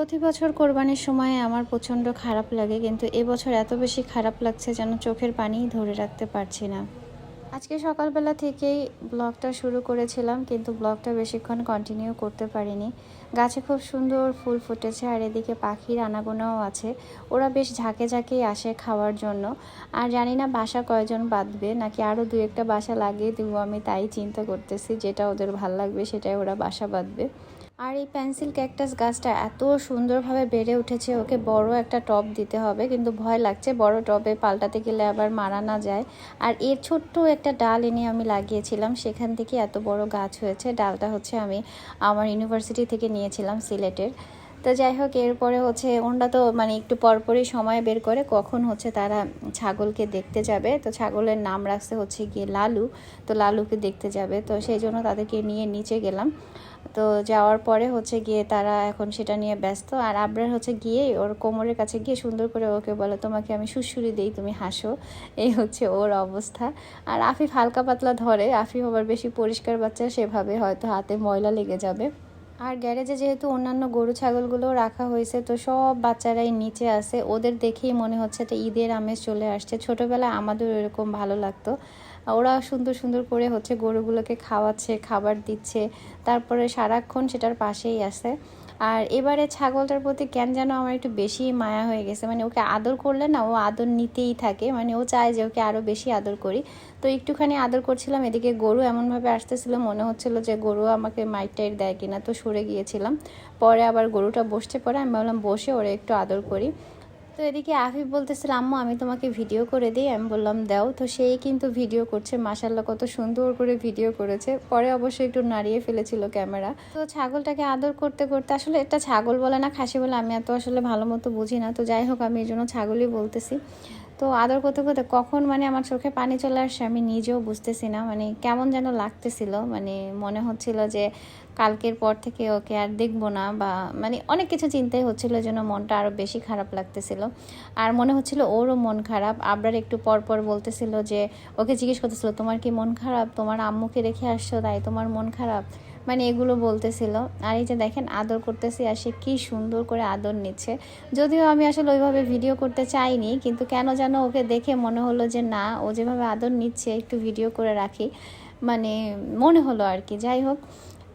প্রতি বছর কোরবানির সময় আমার প্রচণ্ড খারাপ লাগে, কিন্তু এবছর এত বেশি খারাপ লাগছে যেন চোখের পানিই ধরে রাখতে পারছি না। আজকে সকালবেলা থেকেই ব্লগটা শুরু করেছিলাম, কিন্তু ব্লগটা বেশিক্ষণ কন্টিনিউ করতে পারিনি। গাছে খুব সুন্দর ফুল ফুটেছে, আর এদিকে পাখির আনাগোনাও আছে। ওরা বেশ ঝাঁকে ঝাঁকেই আসে খাওয়ার জন্য। আর জানি না বাসা কয়জন বাঁধবে, নাকি আরও দু একটা বাসা লাগিয়ে দেবো, আমি তাই চিন্তা করতেছি যেটা ওদের ভালো লাগবে সেটাই ওরা বাসা বাঁধবে। আর এই পেন্সিল ক্যাকটাস গাছটা এত সুন্দরভাবে বেড়ে উঠেছে, ওকে বড় একটা টব দিতে হবে, কিন্তু ভয় লাগছে বড় টবে পাল্টাতে গেলে আবার মারা না যায়। আর এর ছোট্ট একটা ডাল এনে আমি লাগিয়েছিলাম, সেখান থেকে এত বড় গাছ হয়েছে, ডালটা হচ্ছে আমি আমার ইউনিভার্সিটি থেকে নিয়েছিলাম সিলেটের। তো যাই হোক, এরপরে হচ্ছে ওনরা তো মানে একটু পরপরই সময় বের করে কখন হচ্ছে তারা ছাগলকে দেখতে যাবে। তো ছাগলের নাম রাখছে হচ্ছে গিয়ে লালু। তো লালুকে দেখতে যাবে। তো সেই জন্য তাদেরকে নিয়ে নিচে গেলাম। তো যাওয়ার পরে হচ্ছে গিয়ে তারা এখন সেটা নিয়ে ব্যস্ত। আর আবরার হচ্ছে গিয়ে ওর কোমরের কাছে গিয়ে সুন্দর করে ওকে বলে, তোমাকে আমি সুশুরি দেই, তুমি হাসো। এই হচ্ছে ওর অবস্থা। আর আফিফ হালকা পাতলা ধরে। আফিফ আবার বেশি পরিষ্কার বাচ্চা, সেভাবে হয়তো হাতে ময়লা লেগে যাবে। আর গ্যারেজে যেহেতু অন্যান্য গরু ছাগলগুলো রাখা হয়েছে, তো সব বাচ্চারাই নিচে আছে। ওদের দেখেই মনে হচ্ছে এটা ঈদের আমেজ চলে আসছে। ছোটোবেলায় আমাদের এরকম ভালো লাগতো। ওরা সুন্দর সুন্দর করে হচ্ছে গরুগুলোকে খাওয়াচ্ছে, খাবার দিচ্ছে। তারপরে সারাক্ষণ সেটার পাশেই আছে। আর এবারে ছাগলটার প্রতি কেন যেন আমার একটু বেশি মায়া হয়ে গেছে। মানে ওকে আদর করলে না, ও আদর নিতেই থাকে। মানে ও চায় যে ওকে আরও বেশি আদর করি। তো একটুখানি আদর করছিলাম, এদিকে গরু এমনভাবে আসতেছিল, মনে হচ্ছিল যে গরু আমাকে মাইট টাইট দেয় কিনা। তো সরে গিয়েছিলাম। পরে আবার গরুটা বসছে পরে, আমি ভাবলাম বসে ওরা একটু আদর করি। তো এদিকে আফিফ বলতেছিল, আম্মু, আমি তোমাকে ভিডিও করে দিই। আমি বললাম, দাও। তো সেই কিন্তু ভিডিও করছে। মাসাল্লাহ কত সুন্দর করে ভিডিও করেছে। পরে অবশ্যই একটু নাড়িয়ে ফেলেছিল ক্যামেরা। তো ছাগলটাকে আদর করতে করতে আসলে এটা ছাগল বলে না, খাসি বলে। আমি এত আসলে ভালো মতো বুঝি না। তো যাই হোক, আমি এই জন্য ছাগলই বলতেছি। তো আদর করতে করতে কখন মানে আমার চোখে পানি চলে আসছে আমি নিজেও বুঝতেছি না। মানে কেমন যেন লাগতেছিল মানে মনে হচ্ছিল যে কালকের পর থেকে ওকে আর দেখব না বা মানে অনেক কিছু চিন্তাই হচ্ছিল যেন মনটা আরও বেশি খারাপ লাগতেছিল। আর মনে হচ্ছিল ওরও মন খারাপ। আবরার একটু পর পর বলতেছিল যে, ওকে জিজ্ঞেস করতেছিল, তোমার কি মন খারাপ? তোমার আম্মুকে রেখে আসছো, তাই তোমার মন খারাপ? মানে এগুলো বলতেছিল। আর এই যে দেখেন, আদর করতেছি আর সে কী সুন্দর করে আদর নিচ্ছে। যদিও আমি আসলে ওইভাবে ভিডিও করতে চাইনি, কিন্তু কেন যেন ওকে দেখে মনে হলো যে না, ও যেভাবে আদর নিচ্ছে, একটু ভিডিও করে রাখি। মানে মনে হলো আর কি। যাই হোক,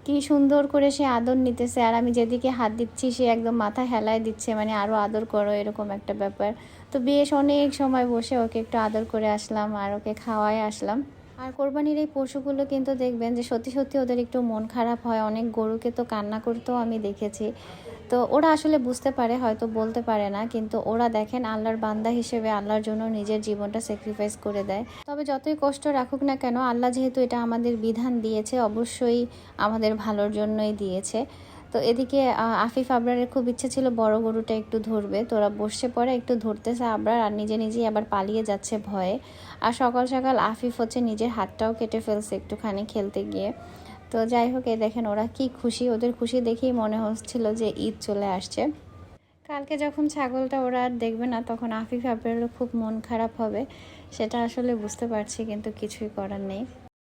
কি সুন্দর করে সে আদর নিতেছে। আর আমি যেদিকে হাত দিচ্ছি, সে একদম মাথা হেলায় দিচ্ছে। মানে আরও আদর করো, এরকম একটা ব্যাপার। তো বেশ অনেক সময় বসে ওকে একটু আদর করে আসলাম আর ওকে খাওয়ায় আসলাম। আর কোরবানির এই পশুগুলো কিন্তু দেখবেন যে সত্যি সত্যি ওদের একটু মন খারাপ হয়। অনেক গরুকে তো কান্না করতেও আমি দেখেছি। তো ওরা আসলে বুঝতে পারে, হয়তো বলতে পারে না, কিন্তু ওরা দেখেন আল্লাহর বান্দা হিসেবে আল্লাহর জন্য নিজের জীবনটা স্যাক্রিফাইস করে দেয়। তবে যতই কষ্ট রাখুক না কেন, আল্লাহ যেহেতু এটা আমাদের বিধান দিয়েছে, অবশ্যই আমাদের ভালোর জন্যই দিয়েছে। তো এদিকে আফিফ আবরারের খুব ইচ্ছে ছিল বড় গরুটা একটু ধরবে। তোরা বসে পরে একটু ধরতেছে আবরার আর নিজে নিজেই আবার পালিয়ে যাচ্ছে ভয়ে। আর সকাল সকাল আফিফ হচ্ছে নিজের হাতটাও কেটে ফেলছে একটুখানি খেলতে গিয়ে। তো যাই হোক, এই দেখেন ওরা কি খুশি। ওদের খুশি দেখেই মনে হচ্ছিল যে ঈদ চলে আসছে। কালকে যখন ছাগলটা ওরা আর দেখবে না, তখন আফিফ আবরারও খুব মন খারাপ হবে। সেটা আসলে বুঝতে পারছি, কিন্তু কিছুই করার নেই।